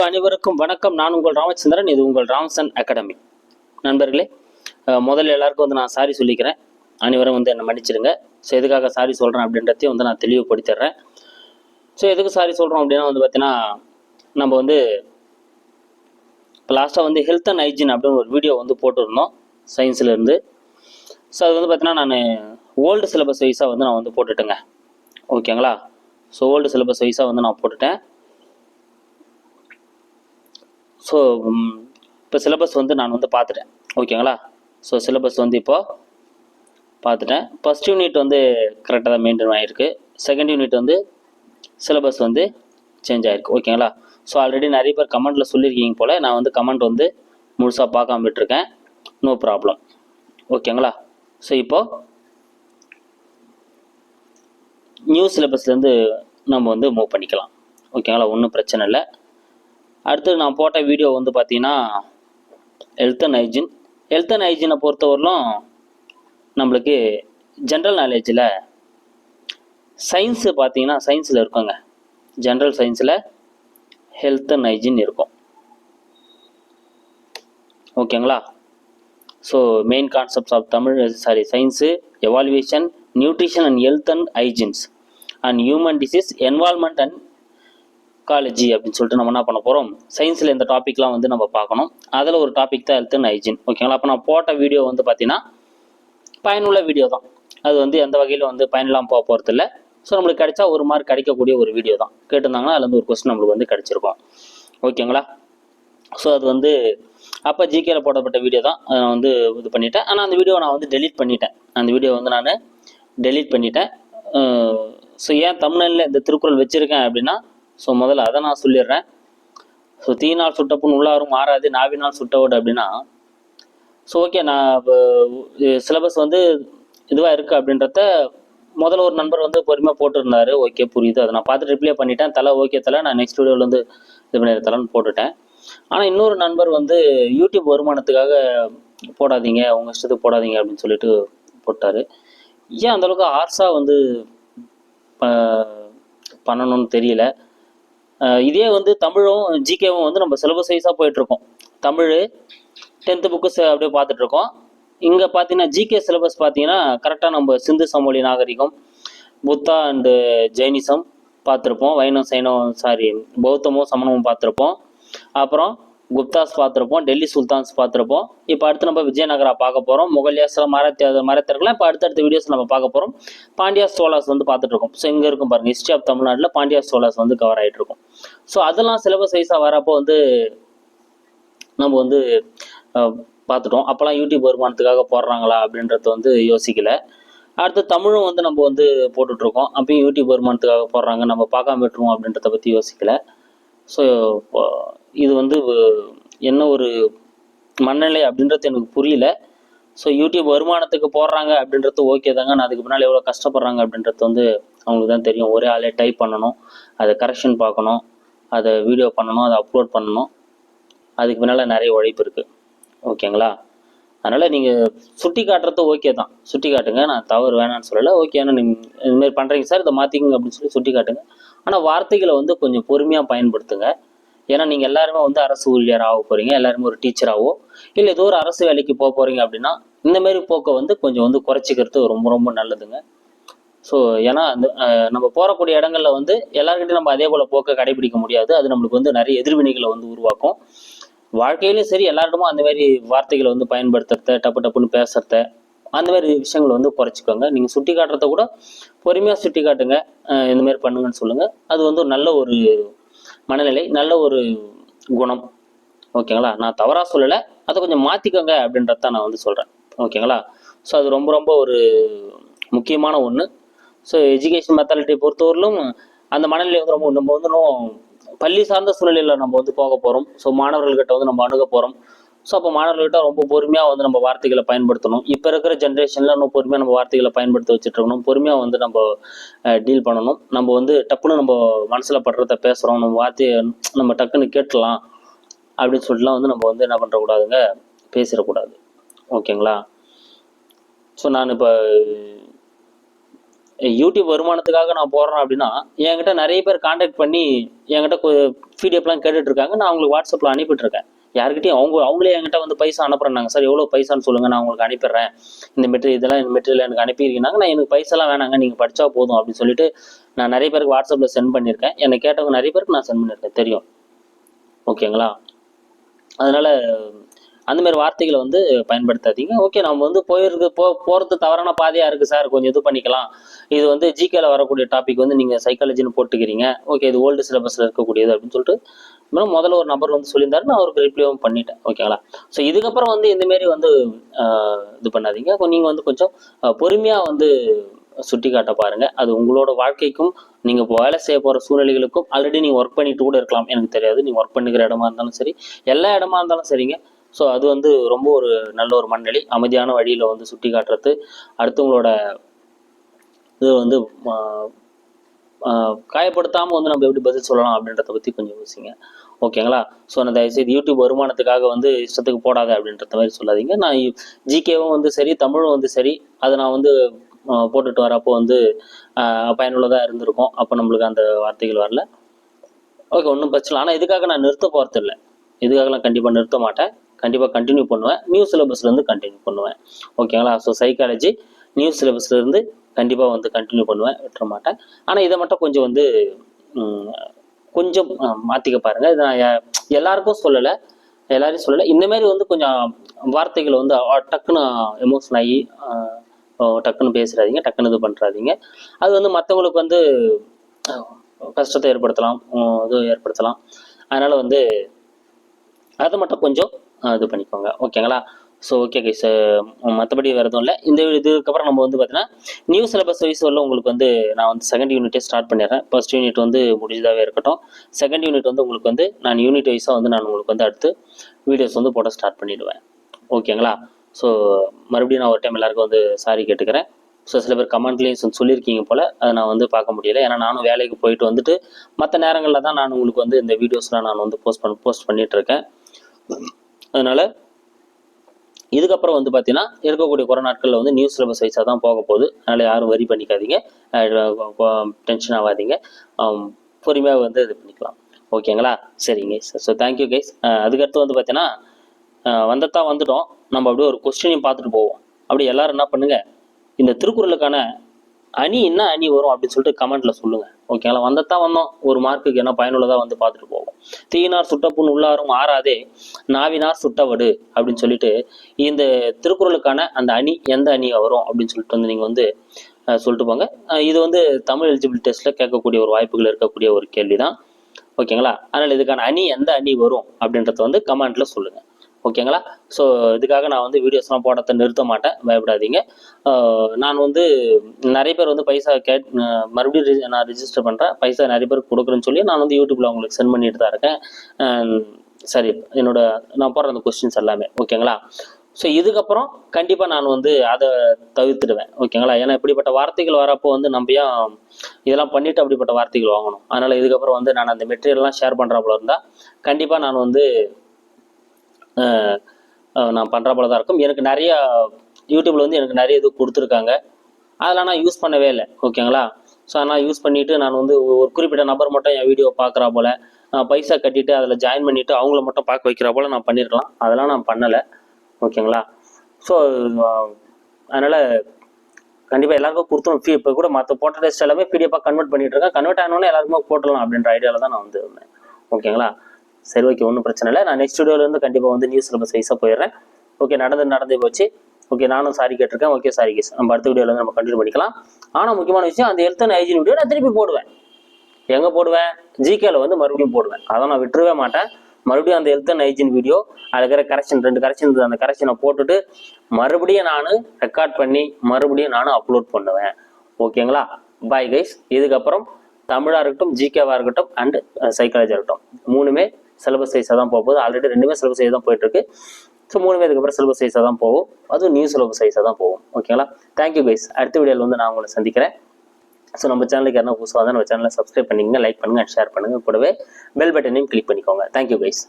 அனைவருக்கும் வணக்கம். நான் உங்கள் ராமச்சந்திரன் இது உங்கள் ராம்சன் அகாடமி. நண்பர்களே முதல்ல எல்லாருக்கும் வந்து நான் சாரி சொல்லிக்கிறேன். அனைவரும் வந்து என்னை மன்னிச்சிடுங்க. ஸோ எதுக்காக சாரி சொல்கிறேன் அப்படின்றதையும் வந்து நான் தெளிவுபடுத்திடுறேன். ஸோ எதுக்கு சாரி சொல்கிறோம் அப்படின்னா வந்து பார்த்தீங்கன்னா நம்ம வந்து இப்போ லாஸ்ட்டாக வந்து ஹெல்த் அண்ட் ஹைஜீன் அப்படின்னு ஒரு வீடியோ வந்து போட்டிருந்தோம் சயின்ஸ்லேருந்து ஸோ அது வந்து பார்த்தீங்கன்னா நான் ஓல்டு சிலபஸ் வைஸாக வந்து நான் வந்து போட்டுட்டேங்க. ஓகேங்களா ஸோ ஓல்டு சிலபஸ் வைஸாக வந்து நான் போட்டுட்டேன். ஸோ இப்போ சிலபஸ் வந்து நான் வந்து பார்த்துட்டேன் ஓகேங்களா ஸோ சிலபஸ் வந்து இப்போது பார்த்துட்டேன் ஃபஸ்ட் யூனிட் வந்து கரெக்டாக தான் மெயின்டைன் ஆகிருக்கு செகண்ட் யூனிட் வந்து சிலபஸ் வந்து சேஞ்ச் ஆகிருக்கு ஓகேங்களா ஸோ ஆல்ரெடி நிறைய பேர் கமெண்ட்டில் சொல்லியிருக்கீங்க போல் நான் வந்து கமெண்ட் வந்து முழுசாக பார்க்காம விட்டுருக்கேன். நோ ப்ராப்ளம் ஓகேங்களா ஸோ இப்போது நியூ சிலபஸ்லேருந்து நம்ம வந்து மூவ் பண்ணிக்கலாம். ஓகேங்களா ஒன்றும் பிரச்சனை இல்லை. அடுத்து நான் போட்ட வீடியோ வந்து பார்த்தீங்கன்னா health and hygiene health and ஹைஜீனை பொறுத்தவரையிலும் நம்மளுக்கு ஜென்ரல் நாலேஜில் சயின்ஸு பார்த்தீங்கன்னா சயின்ஸில் இருக்குங்க. ஜென்ரல் சயின்ஸில் ஹெல்த் அண்ட் ஹைஜின் இருக்கும். ஓகேங்களா so main concepts of Tamil sorry science evolution nutrition and health and hygienes and human disease environment and college அப்படின்னு சொல்லிட்டு நம்ம என்ன பண்ண போகிறோம் சயின்ஸில் இந்த டாப்பிக்லாம் வந்து நம்ம பார்க்கணும். அதில் ஒரு டாபிக் தான் ஹெல்த் அண்ட் ஹைஜின் ஓகேங்களா அப்போ நான் போட்ட வீடியோ வந்து பார்த்தீங்கன்னா பயனுள்ள வீடியோ தான். அது வந்து எந்த வகையில் வந்து பயனில்லாமல் போக போகிறது இல்லை. ஸோ நம்மளுக்கு கிடைச்சா ஒரு மார்க் கிடைக்கக்கூடிய ஒரு வீடியோ தான். கேட்டிருந்தாங்கன்னா அதுலேருந்து ஒரு கொஸ்டின் நம்மளுக்கு வந்து கிடச்சிருக்கும். ஓகேங்களா ஸோ அது வந்து அப்போ ஜிகேல போடப்பட்ட வீடியோ தான். அதை நான் வந்து இது பண்ணிட்டேன். ஆனால் அந்த வீடியோ நான் வந்து டெலீட் பண்ணிட்டேன். அந்த வீடியோ வந்து நான் டெலீட் பண்ணிட்டேன். ஸோ ஏன் தமிழ்நில இந்த திருக்குறள் வச்சுருக்கேன் அப்படின்னா ஸோ முதல்ல அதை நான் சொல்லிடுறேன். ஸோ தீனால் சுட்டப்புண் உள்ளாரும் மாறாது நாவினால் சுட்டவோடு அப்படின்னா ஸோ ஓகே நான் சிலபஸ் வந்து இதுவாக இருக்குது அப்படின்றத முதல்ல ஒரு நண்பர் வந்து பொறுமையாக போட்டிருந்தாரு. ஓகே புரியுது. அதை நான் பார்த்து ரிப்ளை பண்ணிட்டேன். தலை ஓகே தலை. நான் நெக்ஸ்ட் வீடியோவில் வந்து இது பண்ணி தலைன்னு போட்டுட்டேன். ஆனால் இன்னொரு நண்பர் வந்து யூடியூப் வருமானத்துக்காக போடாதீங்க உங்கள் இஷ்டத்துக்கு போடாதீங்க அப்படின்னு சொல்லிட்டு போட்டார். ஏன் அந்தளவுக்கு ஆர்ஸாக வந்து பண்ணணும்னு தெரியல? இதே வந்து தமிழும் ஜிகேவும் வந்து நம்ம சிலபஸ் வைஸாக போயிட்டுருக்கோம். தமிழ் டென்த்து புக்கு அப்படியே பார்த்துட்ருக்கோம் இங்கே பார்த்தீங்கன்னா ஜிகே சிலபஸ் பார்த்தீங்கன்னா கரெக்டாக நம்ம சிந்து சமொழி நாகரிகம் புத்தா அண்டு ஜெயினிசம் பார்த்துருப்போம். வைணவம் சைனம் சாரி பௌத்தமும் சமணமும் பார்த்துருப்போம். அப்புறம் குப்தாஸ் பார்த்துருப்போம் டெல்லி சுல்தான்ஸ் பார்த்துருப்போம். இப்போ அடுத்து நம்ம விஜயநகரா பார்க்க போகிறோம் முகல்யாஸ்லாம் மராத்திய மராத்தியர்கள்லாம் இப்போ அடுத்தடுத்த வீடியோஸ் நம்ம பார்க்க போகிறோம் பாண்டியா சோலாஸ் வந்து பார்த்துட்டு இருக்கோம் ஸோ இங்கே இருக்கும் பாருங்கள் ஹிஸ்ட்ரி ஆஃப் தமிழ்நாட்டில் பாண்டியா சோலாஸ் வந்து கவர் ஆகிட்டு இருக்கும் ஸோ அதெல்லாம் சிலபஸ் வைஸாக வரப்போ வந்து நம்ம வந்து பார்த்துட்டோம். அப்போல்லாம் யூடியூப் வருமானத்துக்காக போடுறாங்களா அப்படின்றத வந்து யோசிக்கல. அடுத்து தமிழும் வந்து நம்ம வந்து போட்டுட்ருக்கோம். அப்பயும் யூடியூப் வருமானத்துக்காக போடுறாங்க. நம்ம பார்க்காம விட்டுருவோம் அப்படின்றத பற்றி யோசிக்கலை. ஸோ இது வந்து என்ன ஒரு மனநிலை அப்படின்றது எனக்கு புரியல. ஸோ யூடியூப் வருமானத்துக்கு போடுறாங்க அப்படின்றது ஓகே தாங்க. நான் அதுக்கு பின்னால் எவ்வளோ கஷ்டப்படுறாங்க அப்படின்றது வந்து அவங்களுக்கு தான் தெரியும். ஒரே ஆளே டைப் பண்ணணும் அதை கரெக்ஷன் பார்க்கணும் அதை வீடியோ பண்ணணும் அதை அப்லோட் பண்ணணும். அதுக்கு பின்னால் நிறைய உழைப்பு இருக்குது ஓகேங்களா அதனால் நீங்கள் சுட்டி காட்டுறது ஓகே தான். சுட்டி காட்டுங்க. நான் தவறு வேணாம்னு சொல்லலை. ஓகே ஆனால் நீங்கள் இதுமாரி பண்ணுறீங்க சார் இதை மாற்றிக்கங்க அப்படின்னு சொல்லி சுட்டி காட்டுங்க. ஆனால் வார்த்தைகளை வந்து கொஞ்சம் பொறுமையாக பயன்படுத்துங்க. ஏன்னா நீங்கள் எல்லாருமே வந்து அரசு ஊழியர் ஆக போகிறீங்க எல்லாருமே ஒரு டீச்சராகவோ இல்லை ஏதோ ஒரு அரசு வேலைக்கு போக போகிறீங்க அப்படின்னா இந்தமாரி போக்கை வந்து கொஞ்சம் வந்து குறைச்சிக்கிறது ரொம்ப ரொம்ப நல்லதுங்க. ஸோ ஏன்னா அந்த நம்ம போகக்கூடிய இடங்கள்ல வந்து எல்லாருக்கிட்டையும் நம்ம அதே போல் போக்கை கடைபிடிக்க முடியாது. அது நம்மளுக்கு வந்து நிறைய எதிர்வினைகளை வந்து உருவாக்கும். வாழ்க்கையிலும் சரி எல்லாரிடமும் அந்த மாதிரி வார்த்தைகளை வந்து பயன்படுத்துறத டப்பு டப்புன்னு பேசுறத அந்த மாதிரி விஷயங்களை வந்து குறைச்சிக்கோங்க. நீங்கள் சுட்டி காட்டுறத கூட பொறுமையாக சுட்டி காட்டுங்க. இந்த மாதிரி பண்ணுங்கன்னு சொல்லுங்கள் அது வந்து ஒரு நல்ல ஒரு மனநிலை நல்ல ஒரு குணம். ஓகேங்களா? நான் தவறாக சொல்லலை. அதை கொஞ்சம் மாற்றிக்கோங்க அப்படின்றத தான் நான் வந்து சொல்கிறேன் ஓகேங்களா? ஸோ அது ரொம்ப ரொம்ப ஒரு முக்கியமான ஒன்று ஸோ எஜுகேஷன் மெத்தாலிட்டியை பொறுத்தவரையிலும் அந்த மனநிலை வந்து ரொம்ப நம்ம வந்து பள்ளி சார்ந்த சூழ்நிலையில் நம்ம வந்து போக போகிறோம் ஸோ மாணவர்கள்கிட்ட வந்து நம்ம அணுக போகிறோம் ஸோ அப்போ மாணவர்கள்கிட்ட ரொம்ப பொறுமையாக வந்து நம்ம வார்த்தைகளை பயன்படுத்தணும். இப்போ இருக்கிற ஜென்ரேஷனில் இன்னும் பொறுமையாக நம்ம வார்த்தைகளை பயன்படுத்த வச்சுட்டு இருக்கணும் பொறுமையாக வந்து நம்ம டீல் பண்ணணும். நம்ம வந்து டப்புன்னு நம்ம மனசில் படுறத பேசுகிறோம் நம்ம வார்த்தையை நம்ம டக்குன்னு கேட்டலாம் அப்படின்னு சொல்லிட்டுலாம் வந்து நம்ம வந்து என்ன பண்ணுறக்கூடாதுங்க பேசிடக்கூடாது. ஓகேங்களா? ஸோ நான் இப்போ யூடியூப் வருமானத்துக்காக நான் போடுறேன் அப்படின்னா என்கிட்ட நிறைய பேர் காண்டாக்ட் பண்ணி என்கிட்ட பிடிஎஃப்லாம் கேட்டுட்டு இருக்காங்க நான் அவங்களுக்கு வாட்ஸ்அப்பில் அனுப்பிட்டு இருக்கேன் யாருக்கிட்டையும் அவங்க அவங்களே என்கிட்ட வந்து பைசா அனுப்புறாங்க சார் எவ்வளோ பைசான்னு சொல்லுங்கள் நான் உங்களுக்கு அனுப்பிடுறேன். இந்த மெட்டீரியல் இதெல்லாம் இந்த மெட்டீரியல் எனக்கு அனுப்பியிருக்கீங்க நான் எனக்கு பைசாலாம் வேணாங்க நீங்கள் படித்தா போதும் அப்படின்னு சொல்லிட்டு நான் நிறைய பேருக்கு வாட்ஸ்அப்பில் சென்ட் பண்ணியிருக்கேன். என்னை கேட்டவங்க நிறைய பேருக்கு நான் சென்ட் பண்ணியிருக்கேன். தெரியும். ஓகேங்களா? அதனால் அந்த மாதிரி வார்த்தைகளை வந்து பயன்படுத்தாதீங்க. ஓகே நம்ம வந்து போயிருக்கு போ போகிறது தவறான பாதையாக இருக்குது சார். கொஞ்சம் இது பண்ணிக்கலாம். இது வந்து ஜிகேல வரக்கூடிய டாபிக் வந்து நீங்கள் சைக்காலஜின்னு போட்டுக்கிறீங்க. ஓகே இது ஓல்டு சிலபஸில் இருக்கக்கூடியது அப்படின்னு சொல்லிட்டு முதல்ல ஒரு நபர் வந்து சொல்லியிருந்தாரு. நான் அவருக்கு ரிப்ளைவும் பண்ணிட்டேன். ஓகேங்களா ஸோ இதுக்கப்புறம் வந்து இந்தமாரி வந்து இது பண்ணாதீங்க. நீங்கள் வந்து கொஞ்சம் பொறுமையாக வந்து சுட்டி காட்ட பாருங்க. அது உங்களோட வாழ்க்கைக்கும் நீங்க வேலை செய்ய போற சூழ்நிலைகளுக்கும் ஆல்ரெடி நீங்க ஒர்க் பண்ணிட்டு கூட இருக்கலாம். எனக்கு தெரியாது. நீங்க ஒர்க் பண்ணுகிற இடமா இருந்தாலும் சரி எல்லா இடமா இருந்தாலும் சரிங்க. ஸோ அது வந்து ரொம்ப ஒரு நல்ல ஒரு மனநிலை அமைதியான வழியில் வந்து சுட்டி காட்டுறது. அடுத்தவங்களோட இது வந்து காயப்படுத்தாமல் வந்து நம்ம எப்படி பதில் சொல்லலாம் அப்படின்றத பற்றி கொஞ்சம் யோசிங்க. ஓகேங்களா? ஸோ நான் தயவுசெய்து யூடியூப் வருமானத்துக்காக வந்து இஷ்டத்துக்கு போடாத அப்படின்றத மாதிரி சொல்லாதீங்க. நான் ஜிகேவும் வந்து சரி தமிழும் வந்து சரி. அதை நான் வந்து போட்டுட்டு வரப்போ வந்து பயனுள்ளதாக இருந்திருக்கும். அப்போ நம்மளுக்கு அந்த வார்த்தைகள் வரல. ஓகே ஒன்றும் பிரச்சனை இல்லை. ஆனால் இதுக்காக நான் நிறுத்த போகிறது இல்லை இதுக்காக நான் கண்டிப்பாக நிறுத்த மாட்டேன். கண்டிப்பாக கண்டினியூ பண்ணுவேன். நியூ சிலபஸ்லேருந்து கண்டினியூ பண்ணுவேன். ஓகேங்களா ஸோ சைக்காலஜி நியூ சிலபஸ்லேருந்து கண்டிப்பாக வந்து கண்டினியூ பண்ணுவேன். விட்டுற மாட்டேன். ஆனால் இதை மட்டும் கொஞ்சம் வந்து கொஞ்சம் மாற்றிக்க பாருங்கள் இதை நான் எல்லாருக்கும் சொல்லலை. எல்லாரையும் சொல்லலை. இந்தமாரி வந்து கொஞ்சம் வார்த்தைகளை வந்து டக்குன்னு எமோஷன் ஆகி டக்குன்னு பேசுறாதீங்க டக்குன்னு இது பண்ணுறாதீங்க அது வந்து மற்றவங்களுக்கு வந்து கஷ்டத்தை ஏற்படுத்தலாம். இது ஏற்படுத்தலாம். அதனால் வந்து அதை மட்டும் கொஞ்சம் இது பண்ணிக்கோங்க. ஓகேங்களா? ஸோ ஓகே கைஸ் மற்றபடி வேறு எதுவும் இல்லை. இந்த இதுக்கப்புறம் நம்ம வந்து பார்த்தீங்கன்னா நியூ சிலபஸ் வைஸ் உள்ள உங்களுக்கு வந்து நான் வந்து செகண்ட் யூனிட்டே ஸ்டார்ட் பண்ணிடுறேன். ஃபர்ஸ்ட் யூனிட் வந்து முடிஞ்சதாகவே இருக்கட்டும். செகண்ட் யூனிட் வந்து உங்களுக்கு வந்து நான் யூனிட் வைஸாக வந்து நான் உங்களுக்கு வந்து அடுத்து வீடியோஸ் வந்து போட ஸ்டார்ட் பண்ணிடுவேன். ஓகேங்களா? ஸோ மறுபடியும் நான் ஒரு டைம் எல்லாருக்கும் வந்து சாரி கேட்டுக்கிறேன். ஸோ சில பேர் கமெண்ட்லேயும் சொல்லியிருக்கீங்க போல். அதை நான் வந்து பார்க்க முடியல. ஏன்னா நானும் வேலைக்கு போயிட்டு வந்துட்டு மற்ற நேரங்களில் தான் நான் உங்களுக்கு வந்து இந்த வீடியோஸ்லாம் நான் வந்து போஸ்ட் பண்ண போஸ்ட் பண்ணிகிட்ருக்கேன் இருக்கேன். அதனால இதுக்கப்புறம் வந்து பார்த்தீங்கன்னா இருக்கக்கூடிய குறை நாட்களில் வந்து நியூஸ் சிலபஸ் வைஸாக தான் போக போகுது. அதனால் யாரும் வரி பண்ணிக்காதீங்க. டென்ஷன் ஆகாதீங்க பொறுமையாக வந்து இது பண்ணிக்கலாம். ஓகேங்களா சரிங்க ஸோ தேங்க்யூ கைஸ் அதுக்கடுத்து வந்து பார்த்தீங்கன்னா வந்தத்தான் வந்துட்டோம். நம்ம அப்படியே ஒரு கொஸ்டினையும் பார்த்துட்டு போவோம். அப்படி எல்லாரும் என்ன பண்ணுங்கள் இந்த திருக்குறளுக்கான அணி என்ன அணி வரும் அப்படின்னு சொல்லிட்டு கமெண்ட்ல சொல்லுங்க. ஓகேங்களா வந்தத்தான் வந்தோம். ஒரு மார்க்குக்கு என்ன பயனுள்ளதா வந்து பார்த்துட்டு போவோம். தீயினார் சுட்டப்புண் உள்ளாரும் ஆறாதே நாவினார் சுட்டவடு அப்படின்னு சொல்லிட்டு இந்த திருக்குறளுக்கான அந்த அணி எந்த அணி வரும் அப்படின்னு சொல்லிட்டு வந்து நீங்கள் வந்து சொல்லிட்டு போங்க. இது வந்து தமிழ் எலிஜிபிள் டெஸ்ட்ல கேட்கக்கூடிய ஒரு வாய்ப்புகள் இருக்கக்கூடிய ஒரு கேள்வி தான் ஓகேங்களா அதனால் இதுக்கான அணி எந்த அணி வரும் அப்படின்றத வந்து கமெண்ட்ல சொல்லுங்கள் ஓகேங்களா? ஸோ இதுக்காக நான் வந்து வீடியோஸ்லாம் போடத்தை நிறுத்த மாட்டேன். பயப்படாதீங்க. நான் வந்து நிறைய பேர் வந்து பைசா கேட் மறுபடியும் நான் ரிஜிஸ்டர் பண்ணுறேன் பைசா நிறைய பேருக்கு கொடுக்குறேன்னு சொல்லி நான் வந்து யூடியூப்பில் உங்களுக்கு சென்ட் பண்ணிட்டு தான் இருக்கேன். சரி என்னோட நான் போடுற அந்த கொஸ்டின்ஸ் எல்லாமே. ஓகேங்களா? ஸோ இதுக்கப்புறம் கண்டிப்பாக நான் வந்து அதை தவிர்த்துடுவேன். ஓகேங்களா? ஏன்னா இப்படிப்பட்ட வார்த்தைகள் வரப்போ வந்து நம்ம ஏன் இதெல்லாம் பண்ணிட்டு அப்படிப்பட்ட வார்த்தைகள் வாங்கணும்? அதனால் இதுக்கப்புறம் வந்து நான் அந்த மெட்டீரியல்லாம் ஷேர் பண்ணுறாப்புல இருந்தால் கண்டிப்பாக நான் வந்து நான் பண்ணுற போல தான் இருக்கும். எனக்கு நிறைய யூடியூப்ல வந்து எனக்கு நிறைய இது கொடுத்துருக்காங்க. அதெல்லாம் நான் யூஸ் பண்ணவே இல்லை ஓகேங்களா ஸோ அதனால் யூஸ் பண்ணிவிட்டு நான் வந்து ஒரு குறிப்பிட்ட நபர் மட்டும் என் வீடியோ பார்க்குறா போல் பைசா கட்டிட்டு அதில் ஜாயின் பண்ணிவிட்டு அவங்கள மட்டும் பார்க்க வைக்கிறா போல நான் பண்ணியிருக்கலாம் அதெல்லாம் நான் பண்ணலை ஓகேங்களா ஸோ அதனால் கண்டிப்பாக எல்லாருக்கும் கொடுத்தோம் ஃபீ இப்போ கூட மற்ற போட்ட டெஸ்ட் எல்லாமே பிடிஎஃபாக கன்வெர்ட் பண்ணிட்டு இருக்கேன். கன்வெர்ட் ஆனோன்னே எல்லாருக்குமே போட்டலாம் அப்படின்ற ஐடியாவில் தான் நான் வந்து இருந்தேன் ஓகேங்களா சரி ஓகே ஒன்றும் பிரச்சனை இல்லை. நான் நெக்ஸ்ட் வீடியோலேருந்து கண்டிப்பாக வந்து நியூஸ் சிலபஸ் வைஸாக போயிடுறேன். ஓகே நடந்து நடந்தே போச்சு. ஓகே நானும் சாரி கேட்டிருக்கேன். ஓகே சாரி கேஸ் நம்ம அடுத்த வீடியோவில் வந்து நம்ம கண்டினியூ பண்ணிக்கலாம். ஆனால் முக்கியமான விஷயம் அந்த ஹெல்த் அண்ட் ஹைஜீன் வீடியோ நான் திருப்பி போடுவேன். எங்கே போடுவேன்? ஜிகேல வந்து மறுபடியும் போடுவேன். அதை நான் விட்டுருவே மாட்டேன். மறுபடியும் அந்த ஹெல்த் அண்ட் ஹைஜீன் வீடியோ அதில் இருக்கிற கரெக்ஷன் ரெண்டு கரெக்ஷன் அந்த கரெக்ஷனை போட்டுட்டு மறுபடியும் நான் ரெக்கார்ட் பண்ணி மறுபடியும் நான் அப்லோட் பண்ணுவேன். ஓகேங்களா பாய் கைஸ் இதுக்கப்புறம் தமிழாக இருக்கட்டும் ஜிகேவாக இருக்கட்டும் அண்ட் சைக்காலஜியாக uh, இருக்கட்டும். மூணுமே சிலபஸ் சைஸாக தான் போக போகுது. ஆல்ரெடி ரெண்டுமே சிலபஸ் சைஸ் தான் போயிட்டு இருக்கு. ஸோ மூணுமே அதுக்கப்புறம் சிலபஸ் சைஸாக தான் போகும். அதுவும் நியூ சிலபஸ் சைஸாக தான் போகும். ஓகேங்களா தேங்க்யூ கைஸ் அடுத்த வீடியோவில் வந்து நான் உங்களை சந்திக்கிறேன். ஸோ நம்ம சேனலுக்கு யாரா புதுசாக தான் நம்ம சேனலை சப்ஸ்கிரைப் பண்ணிக்கங்க லைக் பண்ணுங்க ஷேர் பண்ணுங்கள் கூடவே பெல் பட்டனையும் கிளிக் பண்ணிக்கோங்க. Thank you guys